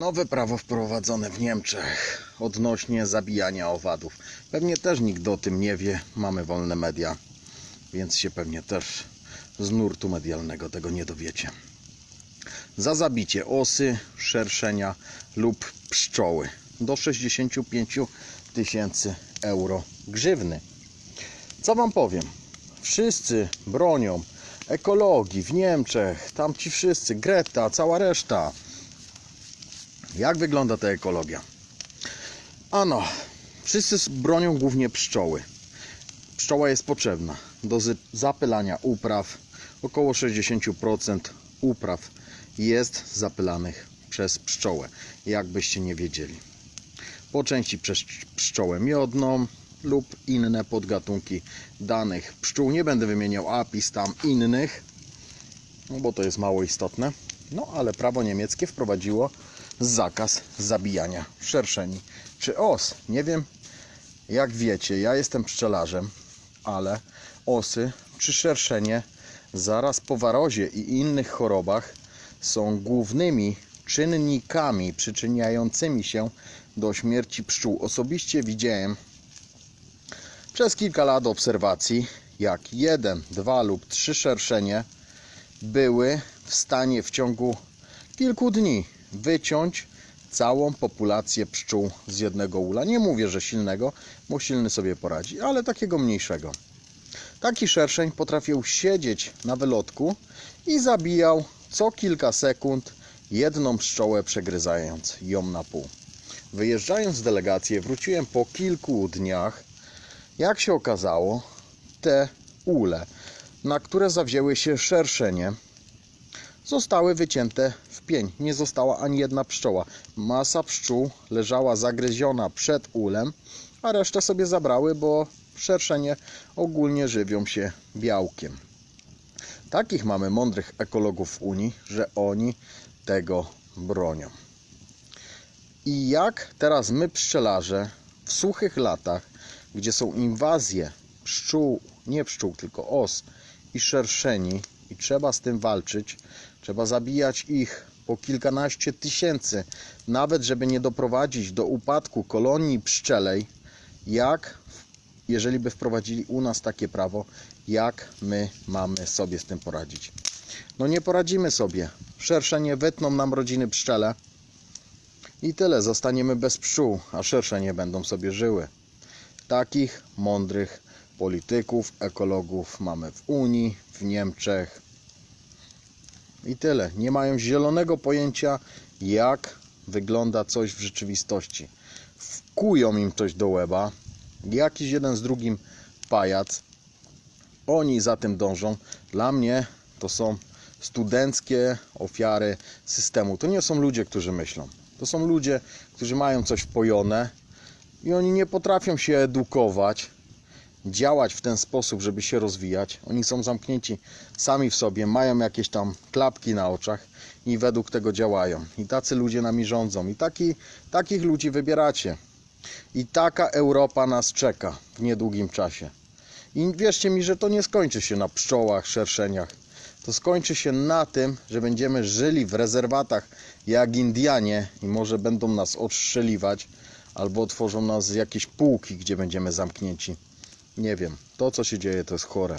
Nowe prawo wprowadzone w Niemczech odnośnie zabijania owadów. Pewnie też nikt o tym nie wie. Mamy wolne media, więc się pewnie też z nurtu medialnego tego nie dowiecie. Za zabicie osy, szerszenia lub pszczoły do 65 tysięcy euro grzywny. Co wam powiem? Wszyscy bronią ekologii w Niemczech, tam ci wszyscy, Greta, cała reszta. Jak wygląda ta ekologia? Ano, wszyscy bronią głównie pszczoły. Pszczoła jest potrzebna do zapylania upraw. Około 60% upraw jest zapylanych przez pszczołę, jakbyście nie wiedzieli. Po części przez pszczołę miodną lub inne podgatunki danych pszczół. Nie będę wymieniał apis tam innych, no bo to jest mało istotne. No ale prawo niemieckie wprowadziło zakaz zabijania szerszeni czy os. Nie wiem jak wiecie, ja jestem pszczelarzem, ale osy czy szerszenie zaraz po warozie i innych chorobach są głównymi czynnikami przyczyniającymi się do śmierci pszczół. Osobiście widziałem przez kilka lat obserwacji, jak jeden, dwa lub trzy szerszenie były w stanie w ciągu kilku dni wyciąć całą populację pszczół z jednego ula. Nie mówię, że silnego, bo silny sobie poradzi, ale takiego mniejszego. Taki szerszeń potrafił siedzieć na wylotku i zabijał co kilka sekund jedną pszczołę, przegryzając ją na pół. Wyjeżdżając z delegacji, wróciłem po kilku dniach. Jak się okazało, te ule, na które zawzięły się szerszenie, zostały wycięte pień. Nie została ani jedna pszczoła. Masa pszczół leżała zagryziona przed ulem, a resztę sobie zabrały, bo szerszenie ogólnie żywią się białkiem. Takich mamy mądrych ekologów w Unii, że oni tego bronią. I jak teraz my pszczelarze w suchych latach, gdzie są inwazje pszczół, nie pszczół, tylko os i szerszeni i trzeba z tym walczyć, trzeba zabijać ich po kilkanaście tysięcy, nawet żeby nie doprowadzić do upadku kolonii pszczelej, jak jeżeli by wprowadzili u nas takie prawo, jak my mamy sobie z tym poradzić. No nie poradzimy sobie. Szerszenie wytną nam rodziny pszczele i tyle, zostaniemy bez pszczół, a szersze nie będą sobie żyły. Takich mądrych polityków, ekologów mamy w Unii, w Niemczech i tyle. Nie mają zielonego pojęcia, jak wygląda coś w rzeczywistości. Wkują im coś do łeba, jakiś jeden z drugim pajac. Oni za tym dążą. Dla mnie to są studenckie ofiary systemu. To nie są ludzie, którzy myślą. To są ludzie, którzy mają coś wpojone i oni nie potrafią się edukować, działać w ten sposób, żeby się rozwijać. Oni są zamknięci sami w sobie, mają jakieś tam klapki na oczach i według tego działają. I tacy ludzie nami rządzą. I taki, takich ludzi wybieracie. I taka Europa nas czeka w niedługim czasie. I wierzcie mi, że to nie skończy się na pszczołach, szerszeniach. To skończy się na tym, że będziemy żyli w rezerwatach jak Indianie i może będą nas odstrzeliwać albo otworzą nas jakieś półki, gdzie będziemy zamknięci. Nie wiem. To, co się dzieje, to jest chore.